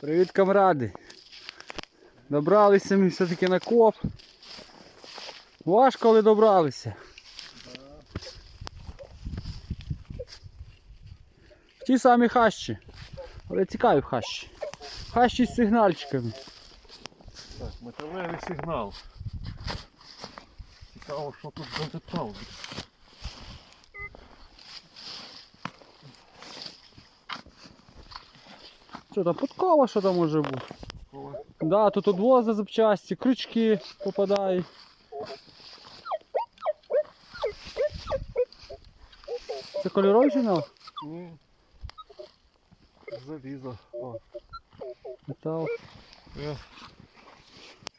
Привіт, камради! Добралися ми все-таки на коп. Важко, але добралися. Ті самі хащі. Але цікаві хащі. Хащі з сигнальчиками. Так, металевий сигнал. Цікаво, що тут за детал. Що там, подкова, що там може бути? Да, тут одвози запчасті, крючки попадають. Це кольоровий сигнал? Ні. Залізо. О. Метал. Е,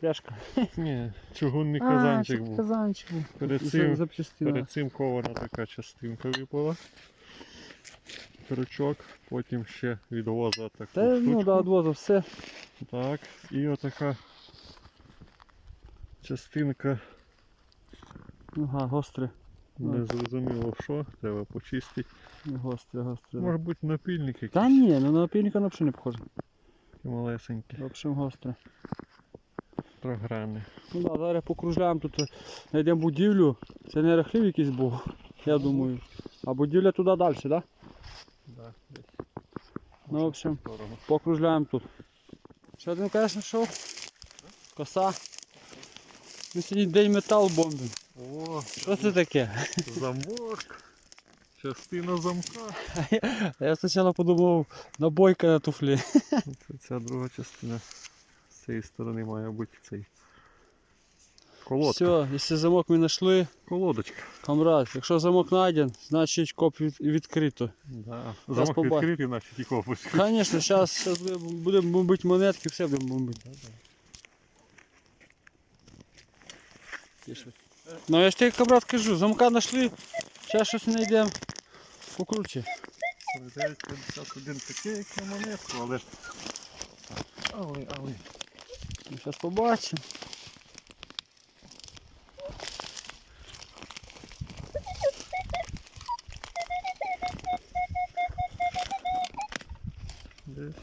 Пляшка. Ні, чугунний А, казанчик це був. Казанчик був. Перед цим, запчастина. перед цим кована така частинка випала. Крючок, потім ще від воза таку Та ну да, одвозу, все. Так, і отака частинка, Ага, гостре. не зрозуміло що, треба почистити. Гостре, гостре. Може бути напільник якийсь Та ні, ну на напільника на взагалі не похоже. малесенький, В общем, гостре. програни. Ну да, зараз покружляємо тут, знайдемо будівлю. Це не рахлів якийсь був, я думаю. А будівля туди далі, так? Да? Ну, в общем, покружляємо тут. Ще один, конечно, шов. Коса. Ми сьогодні день метал бомбимо. О, Що це таке? замок. Частина замка. А я спочатку подумав, набойка на туфлі. Це ця друга частина. З цієї сторони має бути цей. Колодка. Все, якщо замок ми знайшли, Колодочка. камрад, якщо замок знайден, значить коп від, відкрито. Да. Зараз Замок побачимо. відкритий, наче тільки опуск. Звісно, зараз будемо бомбити монетки, все будемо бомбити. Ну я ж тобі камрад кажу, замка знайшли, зараз щось знайдемо. Покруче. 951 таке, як на монетку, але. Але, але. Зараз побачимо. Десь.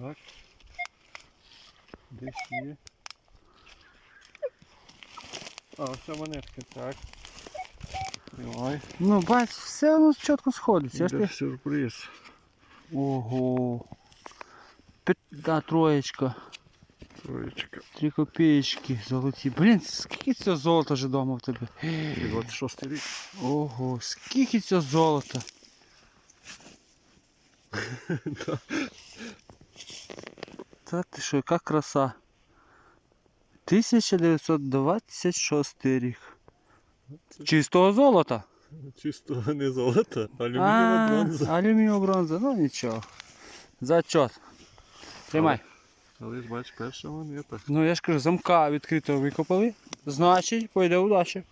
Так. Десь є. А, ось монетка, так. Тримай. Ну, бач, все воно чітко сходиться. Я ж сюрприз. Ого. Пи- Да, троєчка. Троєчка. Три копеечки золоті. Блін, скільки цього золота вже вдома в тебе? 26 рік. Ого, скільки цього золота. Ти що, яка краса. 1926 рік. Чистого золота. Чистого не золота, алюмінієва бронза. Алюмінієва бронза, ну нічого. Зачет. Тримай. Але ж бач, перша монета. Ну я ж кажу, замка відкрито викопали. Значить, пойде удача.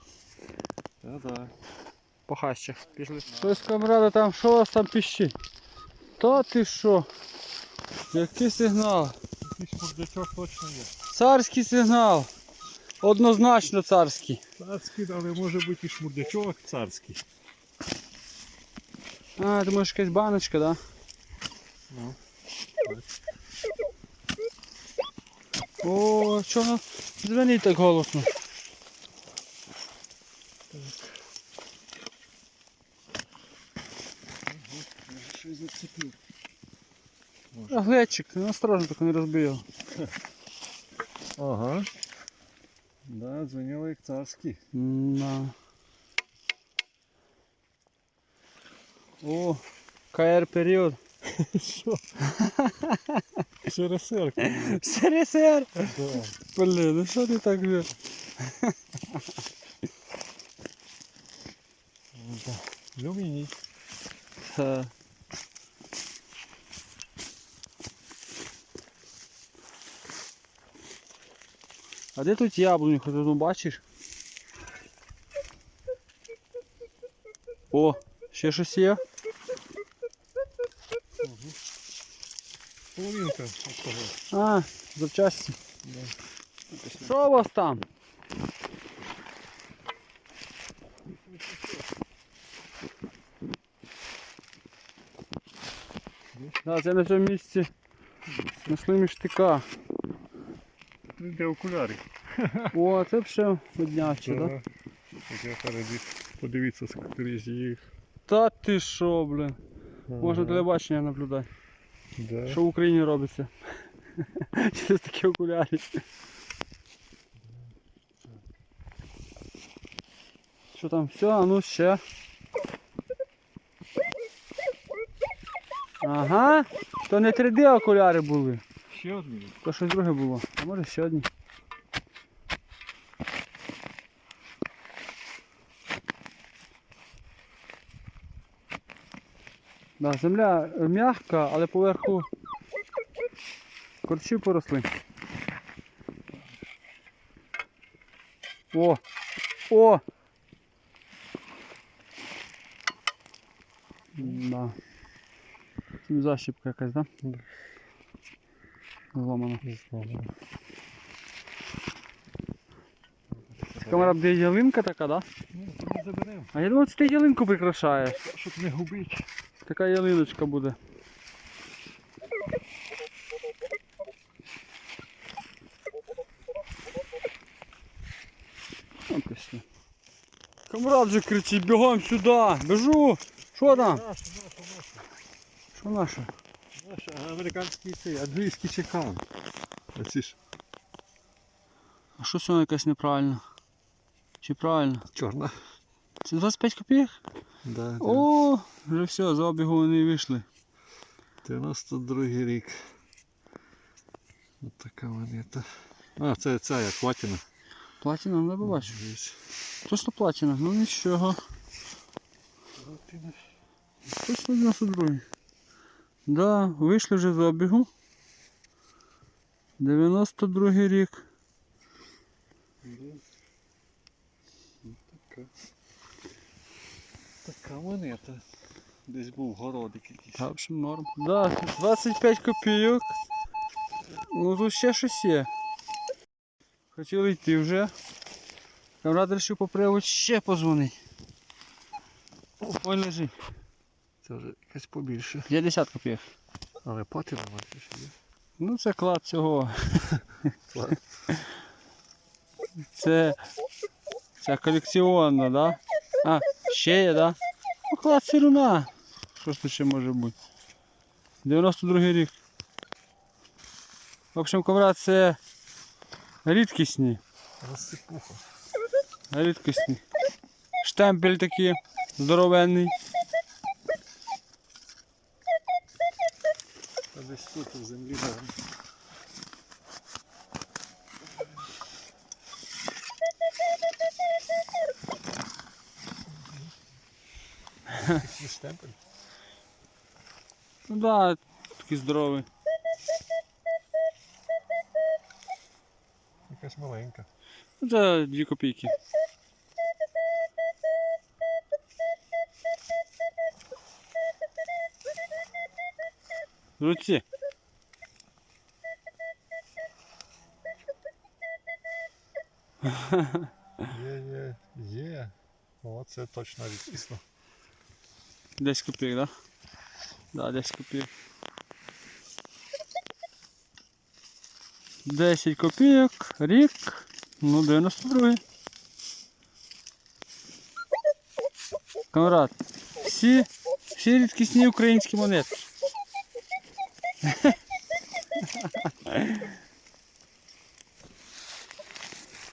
Та-да. По хащах. Пішли. Щось камрада там, що у вас там піщить? Та ти що? Який сигнал? Якийсь мордячок точно є. Царський сигнал. Однозначно царський. Царський, але може бути і шмурдячок царський. А, ти можеш якась баночка, да? Ну. О, чого дзвонить так голосно? А глечик, ти осторожно так не розбий його. Ага. Да, дзвонили як царський. Да. О, КР період. Що? СРСР. СРСР! Да. Блін, ну що ти так же? Алюміній. Та. А де тут яблуні, хоч одну бачиш? О, ще щось є? половинка от того. А, запчасті. Да. Що у вас там? Да, це на цьому місці знайшли міштика. Де окуляри? О, це б ще видняче, так? Так я переді. Подивіться, скрізь їх. Та ти що, блин. Можна телебачення наблюдати. Да. Що в Україні робиться? Через такі окуляри. Що там? Все, а ну ще. Ага. То не 3D окуляри були. Ще одні. То щось друге було. А може ще одні. Да, земля м'яка, але поверху корчі поросли. О! О! Да. Защіпка якась, да? Зломана. Камера, де ялинка така, да? Ну, ми заберемо. А я думав, це ти ялинку прикрашаєш. Щоб не губити. Така ялиночка буде. Пішли. Камрад же кричить, бігом сюди, біжу. Що там? Що наше? Американський цей, англійський чекан. Оці ж А що сьогодні якась неправильно? Чи правильно? чорна. Це 25 копійок? Да. О, вже все, за обігу вони вийшли. 92 рік. Ось така монета. А, це ця як платіна. Платіна, не побачу. Дивись. Точно платіна, ну нічого. Точно 92. Да, вийшли вже з обігу. 92 рік. Така. Така монета. Десь був городик якийсь. Та, в общем, норм. Да, 25 копійок. Ну тут ще щось є. Хотіли йти вже. Камрад вирішив по приводу ще позвонить. Ой, лежи. Це вже якась побільше. 50 копійок. Але платіна майже ще є. Ну це клад цього. Клад. Це. Це колекціонна, да? А, ще є, да? Ну клад сируна. Що ж тут ще може бути? 92 рік. В общем, ковра це рідкісні. Розсипуха. Рідкісні. Штемпель такий здоровенний. А десь тут у землі да. Якийсь штемпель. Ну да, такий здоровий. Якась маленька. Це 2 копійки. Руці. Є, є, є. О, це точно рідкісно. 10 копійок, да? Да, 10 копійок. 10 копійок, рік, ну 92. Камрад, всі, всі рідкісні українські монети.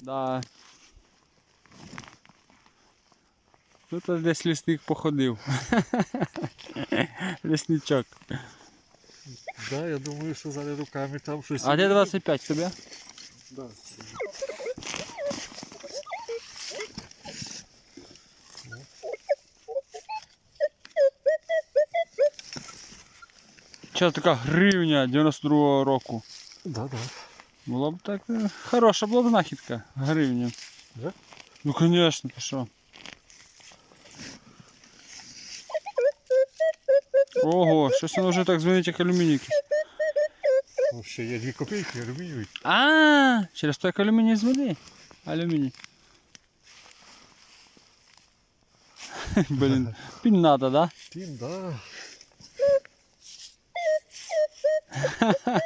да. Тут десь лісник походив. Лісничок. Да, я думаю, що зараз руками там щось. А де 25 тобі? Да. Зараз така гривня 92-го року. Да, да. Була б так. е, Хороша була б знахідка. Гривня. Да? Ну звісно, ти що. Ого, щось воно вже так дзвонить, як алюмінійки. Ну, ще є дві копійки, алюмінієві. А, через той алюміній дзвони. Алюміній. Блін, надо, да? Тім, да.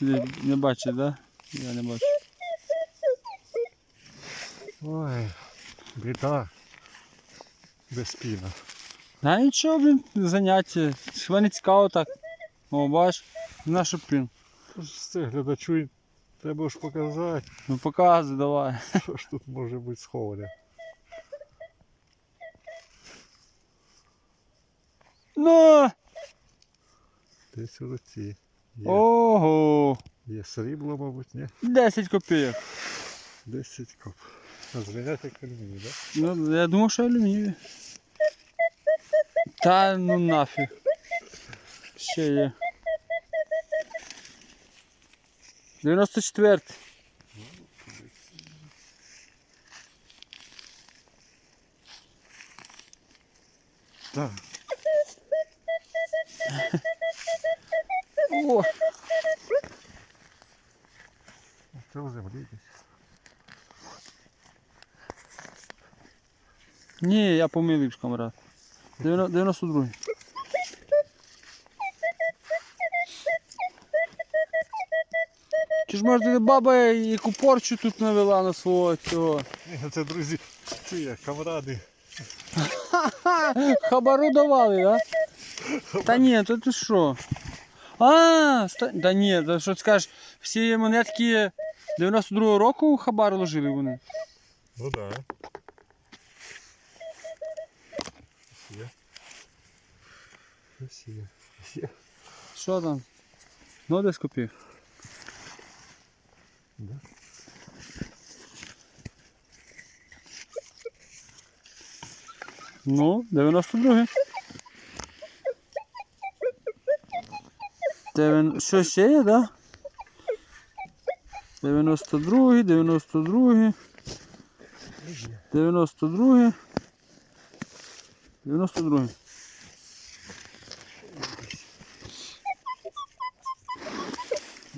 Ти не бачиш, да? Я не бачу. Ой, біда. Без піна. Да нічого, блін, заняття. Хіба не цікаво так. О, бач, наш пін. Це глядачу треба ж показати, Ну показуй, давай. що ж тут може бути сховане. Ну! Десь у руці. Є, Ого! є срібло, мабуть, ні? 10 копійок. 10 коп. А звинять як алюміній, так? Ну, я думав, що алюмінієві. Та ну нафіг. Ще є. 94. Так. О, Це в землі десь. Ні, я помилився, камрад. 92. Чи ж може баба яку порчу тут навела на свого цього? Ні, Це друзі, ці як камради. Хабару давали, да? Та ні, то ти що? А, ста... та ні, то що ти скажеш, всі монетки 92-го року хабар ложили вони. Ну так. Да. Є. Є. Що там? Ну, десь купив. Да. Ну, 92. Дев'ян... Що ще є, да? 92, 92, 92, 92.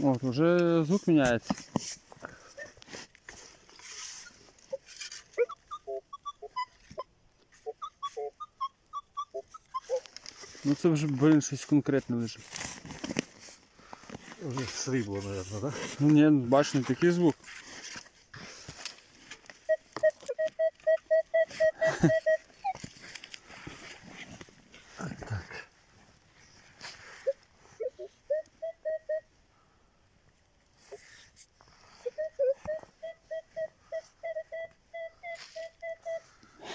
От, вже звук міняється. Ну це вже, блін, щось конкретне лежить. Вже срібло, мабуть, так? Ну ні, ну, бач, не такий звук.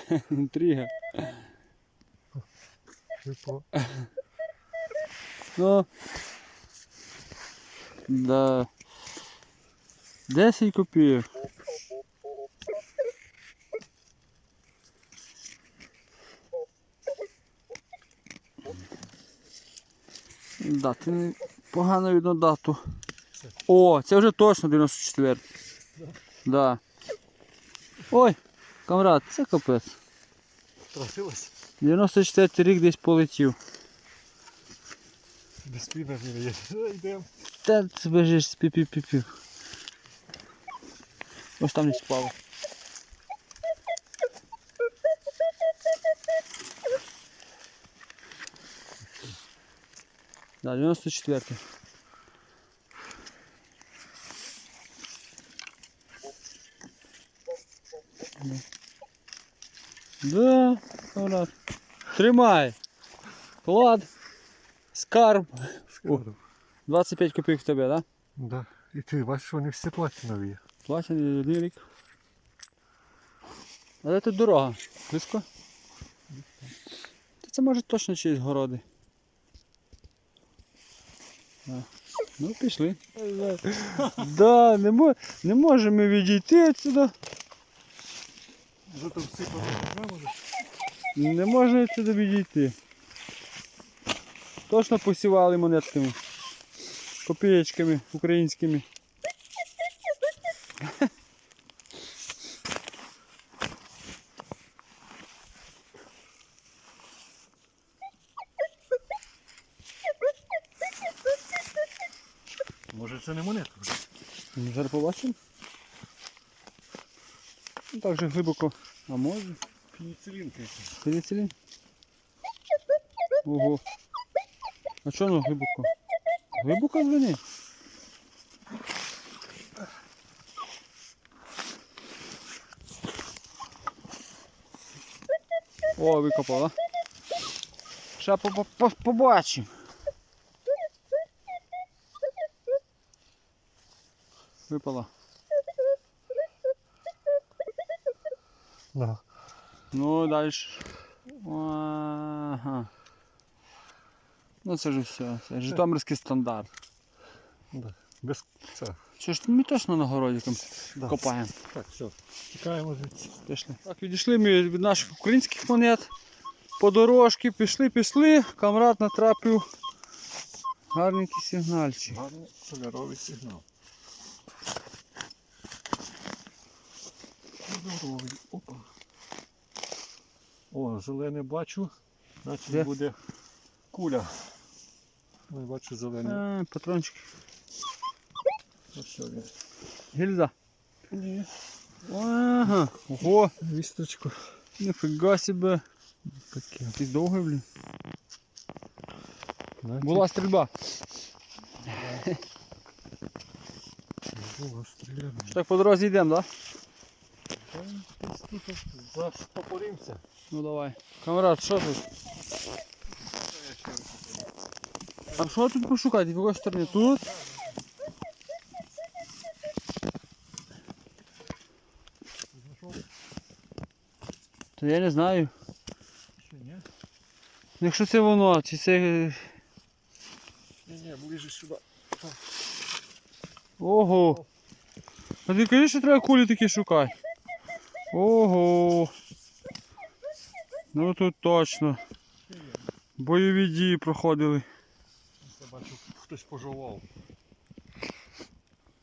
Інтрига. Типу. Ну. Да. 10 копійок. Дати не- погано видно дату. О, це вже точно 94. Да. Ой, камрад, це капець. Трапилось? 94 рік десь полетів. Без піна в мене є. Е, Йдемо. Та ти бежиш з пі-пі-пі-пі. Ось там не спав. Да, 94. Да, Конрад. Тримай. Клад. Скарб. Скоро. 25 копійок в тебе, так? Да? Да. І ти бачиш, вони всі платинові. Платять один рік. Але тут дорога. Близько? Та Це може точно чиїсь городи. Да. Ну, пішли. Да, не, мо- не можемо відійти відсюди. Зато всі помогли. Не можна відсюди відійти. Точно посівали монетками. Копієчками українськими. Може це не монета вже? Зараз побачимо. Ну, так же глибоко. А може? Пеніцилінка якась. Пеніцилін? Ого. А чого воно глибоко? Глибоко звини? О, викопала. Ще по- по- побачимо. Випала. Да. Ну, далі. Ага. Ну це ж все. Це Житомирський стандарт. Да. Без це. Що ж ми точно на городі там Да. копаємо. Так, все. Тікаємо звідси. Пішли. Так, відійшли ми від наших українських монет. По дорожці пішли, пішли. Камрад натрапив гарненький сигнальчик. Гарний кольоровий сигнал. Кольоровий. Опа. О, зелене бачу. Значить Де? буде куля. Ой, бачу зелене. А, патрончик. Ось що він. Гільза. Ні. Ага. Ого. Вісточку. Ніфіга себе. Таке. Якийсь довгий, блін. Була стрільба. Була стріляна. Так по дорозі йдемо, так? Да? Тут Ну давай. Камрад, що тут? А що тут пошукати? В якої стороні? Тут? Та я не знаю. Ще ні? Якщо це воно, чи це. Ні, ні, ближе сюди. Ого! А ти кажеш, що треба кулі такі шукати? Ого! Ну тут точно. Бойові дії проходили. Я бачу, хтось пожував.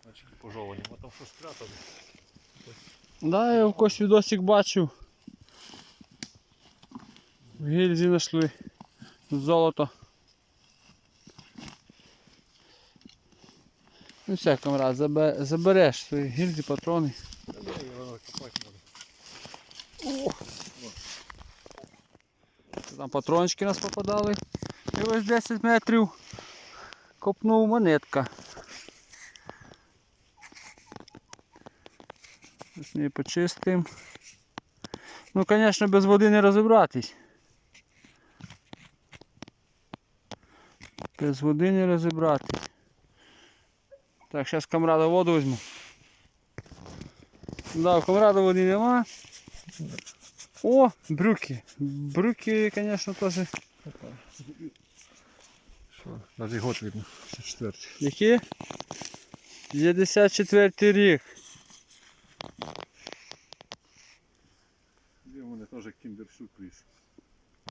Значить пожовані, а там щось спрятали. Да, я в когось відосик бачив. В гільзі знайшли. Золото. Ну все, камрад, забереш свої гільзі, патрони. Та ні, його копати. Там патрончики нас попадали. І ось 10 метрів копнув монетка. Ось ми почистимо. Ну, звісно, без води не розібратись. Без води не розібратись. Так, зараз камрада воду візьму. Да, в води нема. О, брюки. Брюки, звісно, теж. Що? Навіть год видно. 64. Які? 54 рік. Де у мене теж кіндер-сюрприз.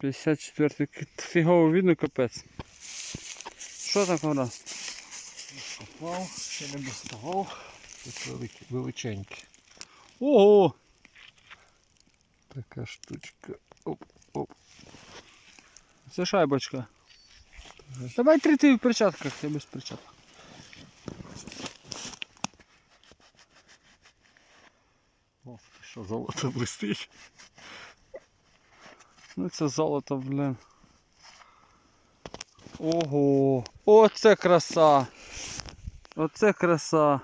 54 фігово видно капець. Що там вона? Копав, ще не доставав. Тут великі, величенькі. Ого! Така штучка. Оп, оп. Це шайбочка. Давай три ти в перчатках, я без перчаток. О, що золото блистить. Ну це золото, блин. Ого! Оце краса! Оце краса!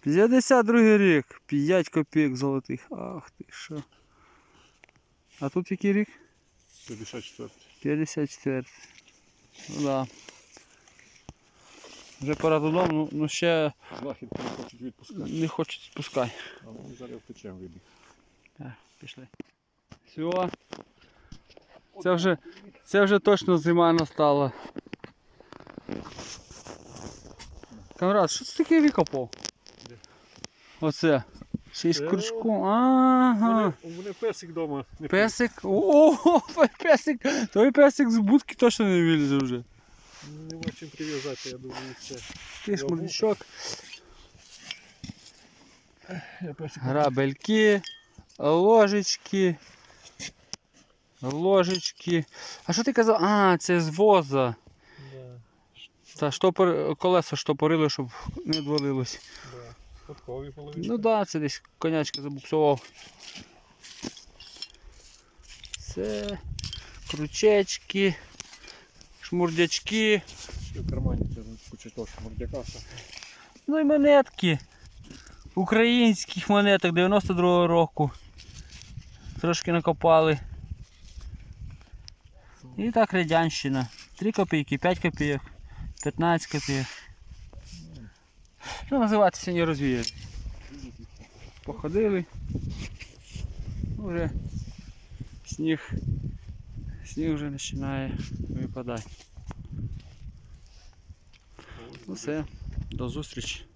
52 рік, 5 копійок золотих. Ах ти що. А тут який рік? 54. 54. Ну да. Вже пора додому, ну, ну ще Знахідки не хочуть відпускати. не хочуть спускай. А ми зараз втечемо від них. Так, пішли. Все. Це вже, це вже точно зима настала. Камрад, що це таке викопав? Оце. Ще й з Це- кружку. Ага. У мене песик вдома. Песик. О, песик. Той песик з будки точно не вилізе вже. Нема чим прив'язати, я думаю, це. Ти ж мордячок. Грабельки, ложечки. Ложечки. А що ти казав? А, це з воза. Да, Та штопор, колеса штопорили, щоб не відвалилось. Подкові половинки. Ну так, да, це десь конячка забуксував. Це крючечки, шмурдячки, Ще в кармані це куча того шмурдяка. ну і монетки. Українських монеток 92-го року. Трошки накопали. І так радянщина. 3 копійки, 5 копійок, 15 копійок. Ну, називатися сьогодні розвіяли. Походили. Уже Вже сніг. Сніг вже починає випадати. Ну все, до зустрічі.